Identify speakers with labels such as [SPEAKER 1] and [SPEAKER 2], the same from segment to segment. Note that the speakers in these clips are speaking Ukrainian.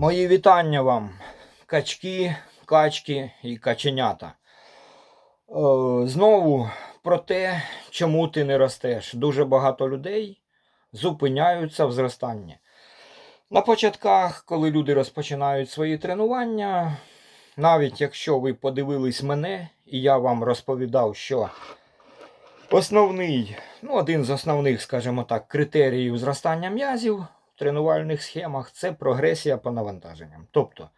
[SPEAKER 1] Мої вітання вам, качки, качки і каченята. Е, Знову про те, чому ти не ростеш. Дуже багато людей зупиняються в зростанні. На початках, коли люди розпочинають свої тренування, навіть якщо ви подивились мене, і я вам розповідав, що основний, ну, один з основних, скажімо так, критеріїв зростання м'язів тренувальних схемах це прогресія по навантаженням. Тобто,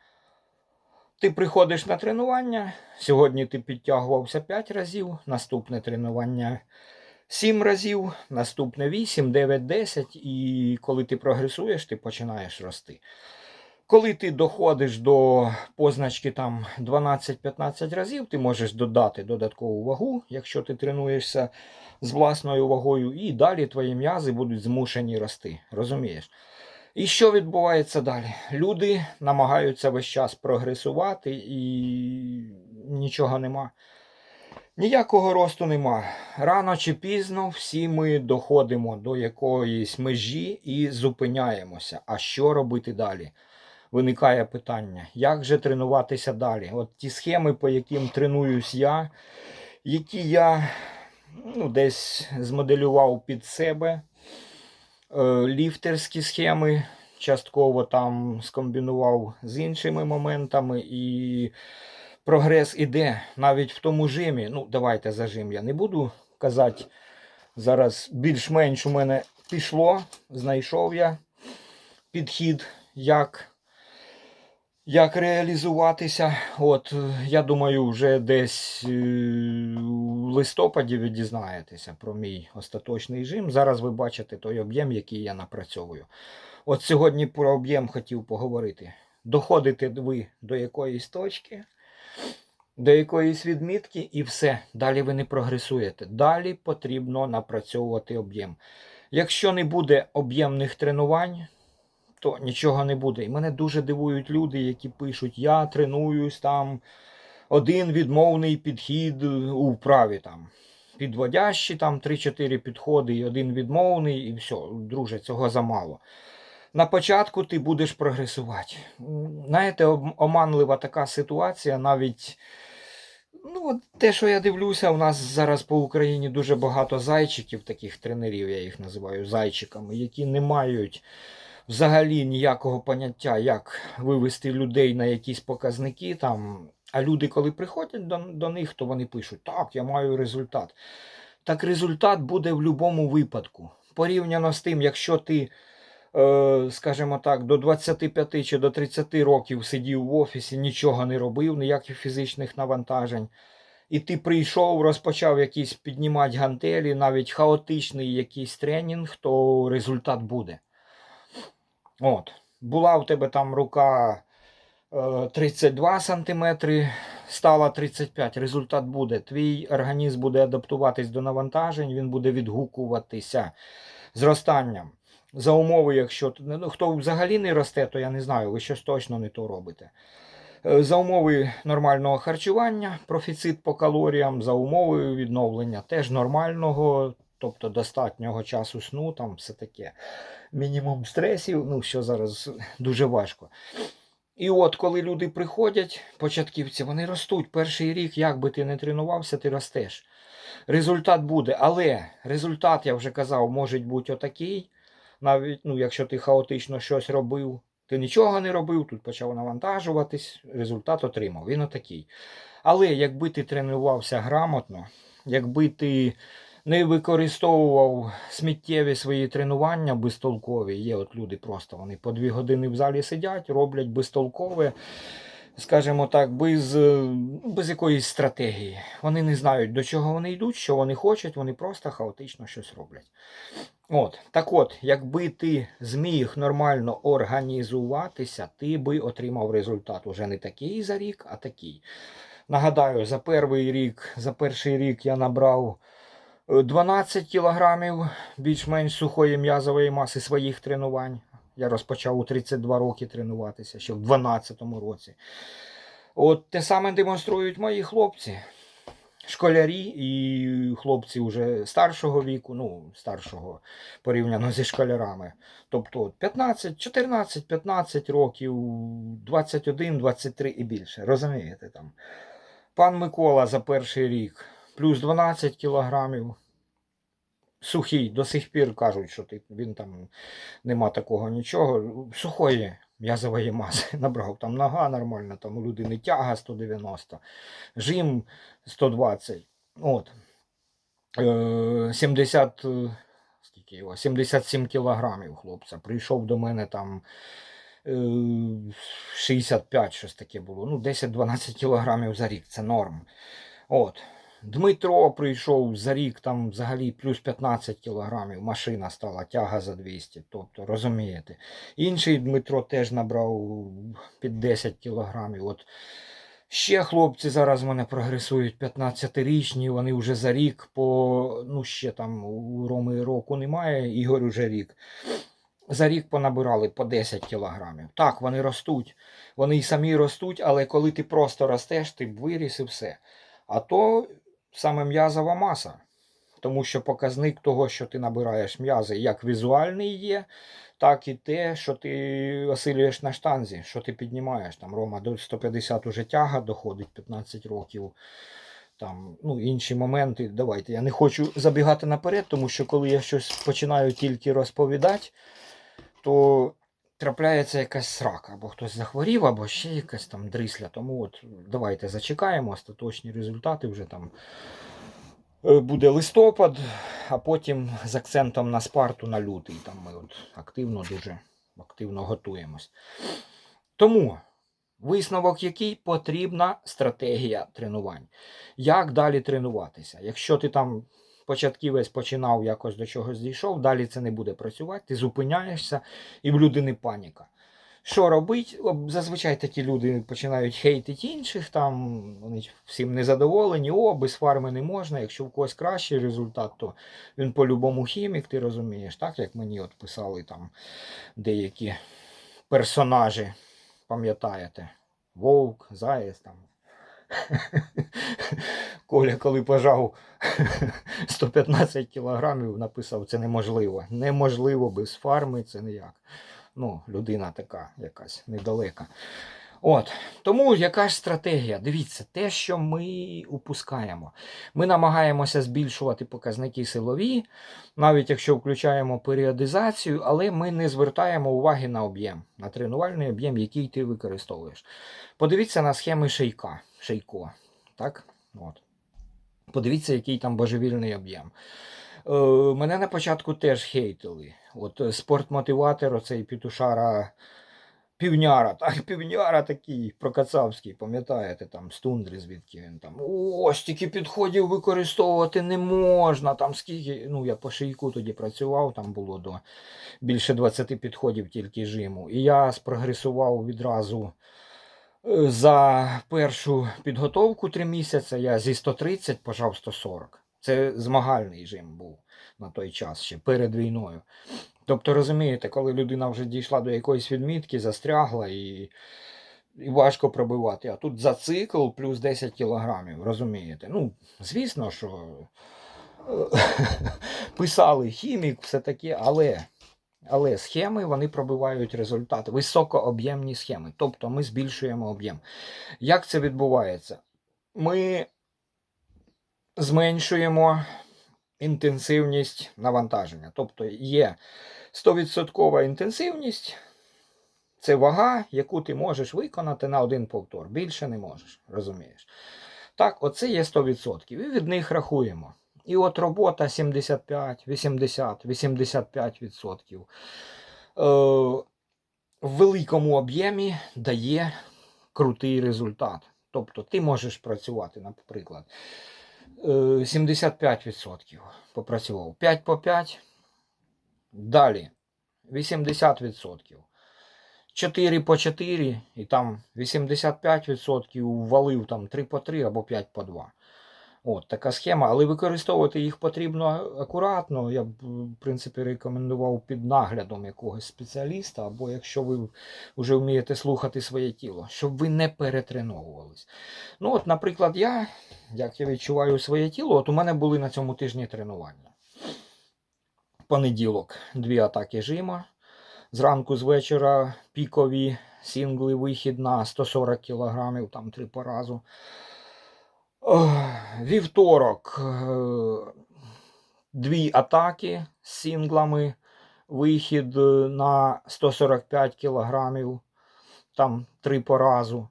[SPEAKER 1] ти приходиш на тренування, сьогодні ти підтягувався 5 разів, наступне тренування 7 разів, наступне 8, 9, 10, і коли ти прогресуєш, ти починаєш рости. Коли ти доходиш до позначки там 12-15 разів, ти можеш додати додаткову вагу, якщо ти тренуєшся з власною вагою, і далі твої м'язи будуть змушені рости. Розумієш? І що відбувається далі? Люди намагаються весь час прогресувати і нічого нема. Ніякого росту нема. Рано чи пізно всі ми доходимо до якоїсь межі і зупиняємося. А що робити далі? Виникає питання, як же тренуватися далі? От ті схеми, по яким тренуюсь я, які я ну, десь змоделював під себе, е, ліфтерські схеми, частково там скомбінував з іншими моментами, і прогрес іде навіть в тому жимі. Ну, давайте за жим я не буду казати. Зараз більш-менш у мене пішло, знайшов я підхід, як, як реалізуватися. От, я думаю, вже десь е, у листопаді ви дізнаєтеся про мій остаточний жим. Зараз ви бачите той об'єм, який я напрацьовую. От сьогодні про об'єм хотів поговорити. Доходите ви до якоїсь точки, до якоїсь відмітки, і все. Далі ви не прогресуєте. Далі потрібно напрацьовувати об'єм. Якщо не буде об'ємних тренувань, то нічого не буде. І мене дуже дивують люди, які пишуть: я тренуюсь там один відмовний підхід у вправі там. Підводящі там 3-4 підходи, і один відмовний, і все, друже, цього замало. На початку ти будеш прогресувати. Знаєте, оманлива така ситуація, навіть ну, те, що я дивлюся, у нас зараз по Україні дуже багато зайчиків, таких тренерів, я їх називаю зайчиками, які не мають взагалі ніякого поняття, як вивести людей на якісь показники там. А люди, коли приходять до, до них, то вони пишуть: так, я маю результат. Так результат буде в будь-якому випадку. Порівняно з тим, якщо ти, е, скажімо так, до 25 чи до 30 років сидів в офісі, нічого не робив, ніяких фізичних навантажень. І ти прийшов, розпочав якісь піднімати гантелі, навіть хаотичний якийсь тренінг, то результат буде. От. Була у тебе там рука е, 32 см, стала 35. Результат буде. Твій організм буде адаптуватись до навантажень, він буде відгукуватися зростанням. За умови, якщо ну, хто взагалі не росте, то я не знаю, ви щось точно не то робите. Е, За умови нормального харчування, профіцит по калоріям, за умови відновлення теж нормального, тобто достатнього часу сну, там все таке. Мінімум стресів, ну що зараз дуже важко. І от коли люди приходять, початківці, вони ростуть. Перший рік, як би ти не тренувався, ти ростеш. Результат буде, але результат, я вже казав, може бути отакий. Навіть ну, якщо ти хаотично щось робив, ти нічого не робив, тут почав навантажуватись, результат отримав. Він отакий. Але якби ти тренувався грамотно, якби ти не використовував сміттєві свої тренування безтолкові, є от люди просто вони по дві години в залі сидять, роблять безтолкове, скажімо так, без, е, без якоїсь стратегії. Вони не знають, до чого вони йдуть, що вони хочуть, вони просто хаотично щось роблять. От, так от, якби ти зміг нормально організуватися, ти би отримав результат уже не такий за рік, а такий. Нагадаю, за перший рік, за перший рік я набрав 12 кілограмів більш-менш сухої м'язової маси своїх тренувань. Я розпочав у 32 роки тренуватися, ще в 12 році. От те саме демонструють мої хлопці. школярі і хлопці вже старшого віку, ну, старшого порівняно зі школярами. Тобто 15, 14, 15 років, 21, 23 і більше. Розумієте там. Пан Микола за перший рік плюс 12 кілограмів. Сухий, до сих пір кажуть, що він там нема такого нічого. Сухої м'язової маси набрав. Там нога нормальна, там у людини тяга 190, жим 120. От. Е, 70, е, скільки його? 77 кілограмів хлопця. Прийшов до мене там е, 65, щось таке було. Ну, 10-12 кілограмів за рік, це норм. От. Дмитро прийшов за рік, там взагалі плюс 15 кілограмів, машина стала, тяга за 200. Тобто, розумієте. Інший Дмитро теж набрав під 10 кілограмів. От ще хлопці зараз в мене прогресують 15-річні, вони вже за рік по, ну ще там у Роми року немає, Ігор уже рік. За рік понабирали по 10 кілограмів. Так, вони ростуть, вони й самі ростуть, але коли ти просто ростеш, ти виріс і все. А то саме м'язова маса. Тому що показник того, що ти набираєш м'язи, як візуальний є, так і те, що ти осилюєш на штанзі, що ти піднімаєш. Там Рома до 150 уже тяга доходить 15 років. Там, ну, інші моменти. Давайте. Я не хочу забігати наперед, тому що коли я щось починаю тільки розповідати, то трапляється якась срака, або хтось захворів, або ще якась там дрисля. Тому от давайте зачекаємо остаточні результати вже там. е, Буде листопад, а потім з акцентом на спарту на лютий. Там ми от активно дуже активно готуємось. Тому висновок, який потрібна стратегія тренувань. Як далі тренуватися? Якщо ти там початківець починав якось до чогось дійшов, далі це не буде працювати, ти зупиняєшся і в людини паніка. Що робить? Зазвичай такі люди починають хейтити інших, там вони всім незадоволені, о, без фарми не можна. Якщо в когось кращий результат, то він по-любому хімік, ти розумієш, так як мені от писали там деякі персонажі, пам'ятаєте? Вовк, Заєць там. Коля, коли пожав 115 кілограмів, написав, це неможливо. Неможливо без фарми, це ніяк. Ну, людина така якась недалека. От, тому яка ж стратегія? Дивіться, те, що ми упускаємо. Ми намагаємося збільшувати показники силові, навіть якщо включаємо періодизацію, але ми не звертаємо уваги на об'єм, на тренувальний об'єм, який ти використовуєш. Подивіться на схеми шейка, шейко. Так? От. Подивіться, який там божевільний об'єм. Е, мене на початку теж хейтили. От е, спортмотиватор, оцей Пітушара Півняра, так, півняра такий прокацавський, пам'ятаєте, там з тундри, звідки він там. О, стільки підходів використовувати не можна. Там скільки. Ну, я по шийку тоді працював, там було до більше 20 підходів тільки жиму. І я спрогресував відразу за першу підготовку 3 місяці. Я зі 130 пожав 140. Це змагальний жим був на той час, ще перед війною. Тобто, розумієте, коли людина вже дійшла до якоїсь відмітки, застрягла і, і важко пробивати. А тут за цикл плюс 10 кілограмів, розумієте? Ну, звісно, що е, писали хімік, все таке, але, але схеми вони пробивають результати, високооб'ємні схеми. Тобто ми збільшуємо об'єм. Як це відбувається? Ми зменшуємо інтенсивність навантаження. Тобто є 100% інтенсивність, це вага, яку ти можеш виконати на один повтор. Більше не можеш, розумієш? Так, оце є 100%. І від них рахуємо. І от робота 75, 80, 85%. Е, в великому об'ємі дає крутий результат. Тобто ти можеш працювати, наприклад, е, 75% попрацював. 5 по 5. Далі 80%. 4 по 4 і там 85% ввалив там 3 по 3 або 5 по 2. От така схема, але використовувати їх потрібно акуратно. Я б, в принципі, рекомендував під наглядом якогось спеціаліста, або якщо ви вже вмієте слухати своє тіло, щоб ви не перетреновувались. Ну, от, наприклад, я, як я відчуваю своє тіло, от у мене були на цьому тижні тренування. Понеділок дві атаки жима. Зранку з вечора пікові сінгли, вихід на 140 кг, там три по разу. Вівторок е, дві атаки з сінглами, вихід е, на 145 кг, там три по разу.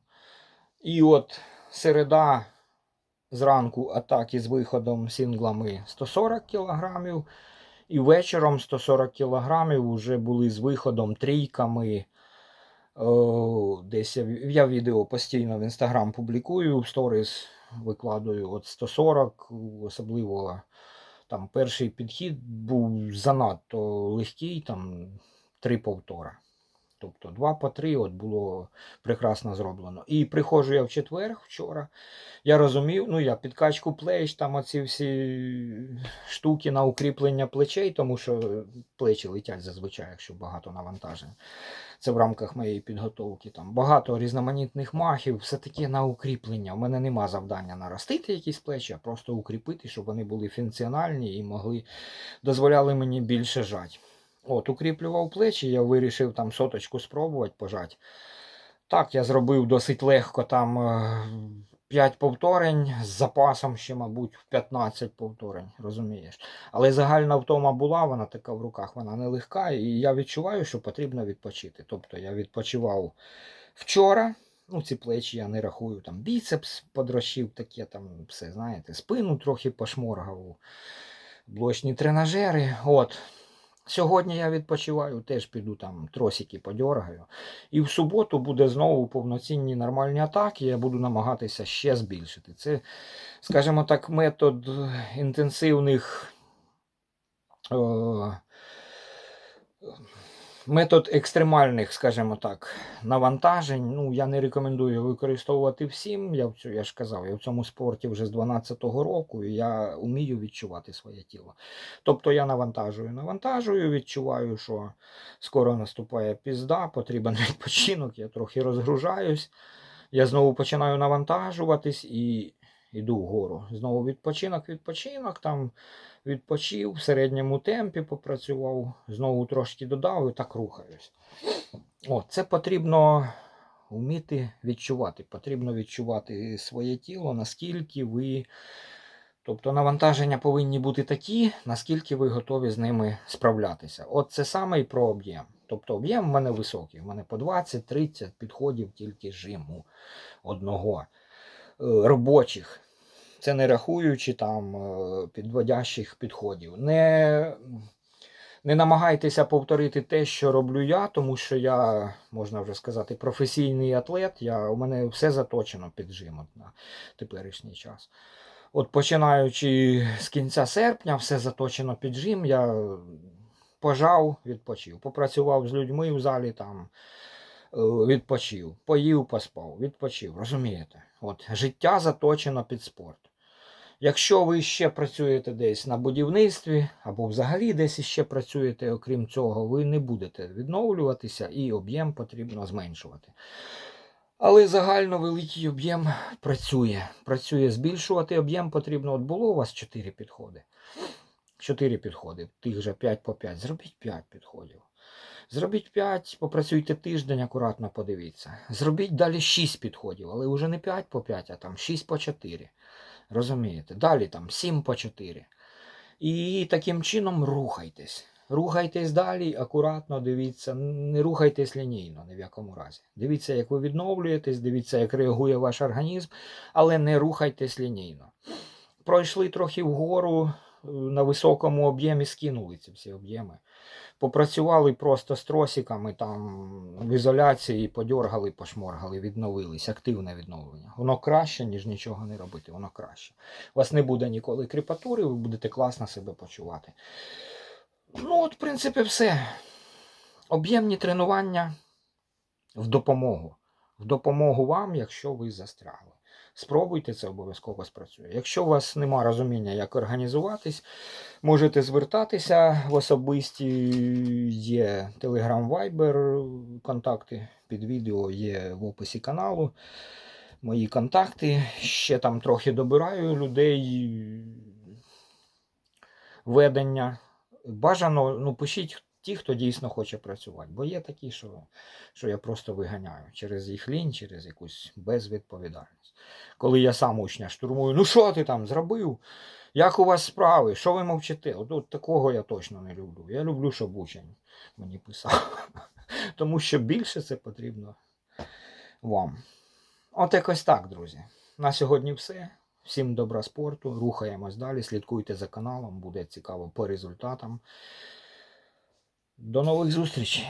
[SPEAKER 1] І от середа зранку атаки з виходом сінглами 140 кг, і вечором 140 кг вже були з виходом трійками. Десь я відео постійно в інстаграм публікую, в сторіс викладую от 140, особливо там перший підхід був занадто легкий, там три повтора. Тобто два по три от було прекрасно зроблено. І приходжу я в четвер вчора. Я розумів, ну я підкачку плеч, там оці всі штуки на укріплення плечей, тому що плечі летять зазвичай, якщо багато навантажень. Це в рамках моєї підготовки. Там багато різноманітних махів, все таке на укріплення. У мене нема завдання наростити якісь плечі, а просто укріпити, щоб вони були функціональні і могли дозволяли мені більше жати. От, укріплював плечі, я вирішив там соточку спробувати пожати. Так, я зробив досить легко там 5 повторень з запасом ще, мабуть, в 15 повторень, розумієш. Але загальна втома була, вона така в руках, вона не легка, і я відчуваю, що потрібно відпочити. Тобто я відпочивав вчора. Ну, ці плечі я не рахую, там біцепс подрощив, таке там все, знаєте, спину трохи пошморгав, блочні тренажери. От. Сьогодні я відпочиваю, теж піду там тросики подьоргаю. І в суботу буде знову повноцінні нормальні атаки. Я буду намагатися ще збільшити. Це, скажімо так, метод інтенсивних. Е Метод екстремальних, скажімо так, навантажень. Ну, я не рекомендую використовувати всім. Я я ж казав, я в цьому спорті вже з 12-го року і я вмію відчувати своє тіло. Тобто я навантажую, навантажую, відчуваю, що скоро наступає пізда, потрібен відпочинок, я трохи розгружаюсь. Я знову починаю навантажуватись і йду вгору. Знову відпочинок, відпочинок там відпочив, в середньому темпі попрацював, знову трошки додав і так рухаюсь. О, Це потрібно вміти відчувати. Потрібно відчувати своє тіло, наскільки ви. Тобто навантаження повинні бути такі, наскільки ви готові з ними справлятися. От це саме і про об'єм. Тобто об'єм в мене високий. У мене по 20-30 підходів тільки жиму одного робочих. Це не рахуючи там е, підводящих підходів. Не не намагайтеся повторити те, що роблю я, тому що я, можна вже сказати, професійний атлет. Я, У мене все заточено під жим на теперішній час. От починаючи з кінця серпня, все заточено під жим, я пожав, відпочив. Попрацював з людьми в залі, там, е, відпочив, поїв, поспав, відпочив. Розумієте? От Життя заточено під спорт. Якщо ви ще працюєте десь на будівництві або взагалі десь ще працюєте, окрім цього, ви не будете відновлюватися і об'єм потрібно зменшувати. Але загально великий об'єм працює. Працює збільшувати об'єм потрібно. От було у вас 4 підходи. 4 підходи, тих же 5 по 5. Зробіть 5 підходів. Зробіть 5, попрацюйте тиждень, акуратно подивіться. Зробіть далі 6 підходів, але вже не 5 по 5, а там 6 по 4. Розумієте? Далі там 7 по 4. І таким чином рухайтесь. Рухайтесь далі, акуратно дивіться, не рухайтесь лінійно ні в якому разі. Дивіться, як ви відновлюєтесь, дивіться, як реагує ваш організм, але не рухайтесь лінійно. Пройшли трохи вгору на високому об'ємі, скинули ці всі об'єми попрацювали просто з тросиками там в ізоляції, подьоргали, пошморгали, відновились, активне відновлення. Воно краще, ніж нічого не робити. Воно краще. У вас не буде ніколи кріпатури, ви будете класно себе почувати. Ну, от, в принципі, все. Об'ємні тренування в допомогу. В допомогу вам, якщо ви застрягли. Спробуйте це обов'язково спрацює. Якщо у вас нема розуміння, як організуватись, можете звертатися в особисті. Є Telegram Viber, контакти під відео є в описі каналу. Мої контакти. Ще там трохи добираю людей ведення. Бажано, ну, пишіть ті, хто дійсно хоче працювати. Бо є такі, що, що я просто виганяю через їх лінь, через якусь безвідповідальність. Коли я сам учня штурмую, ну що ти там зробив? Як у вас справи? Що ви мовчите? От, от такого я точно не люблю. Я люблю, щоб учень мені писав. Тому що більше це потрібно вам. От якось так, друзі. На сьогодні все. Всім добра спорту. Рухаємось далі. Слідкуйте за каналом, буде цікаво по результатам. До нових зустрічей!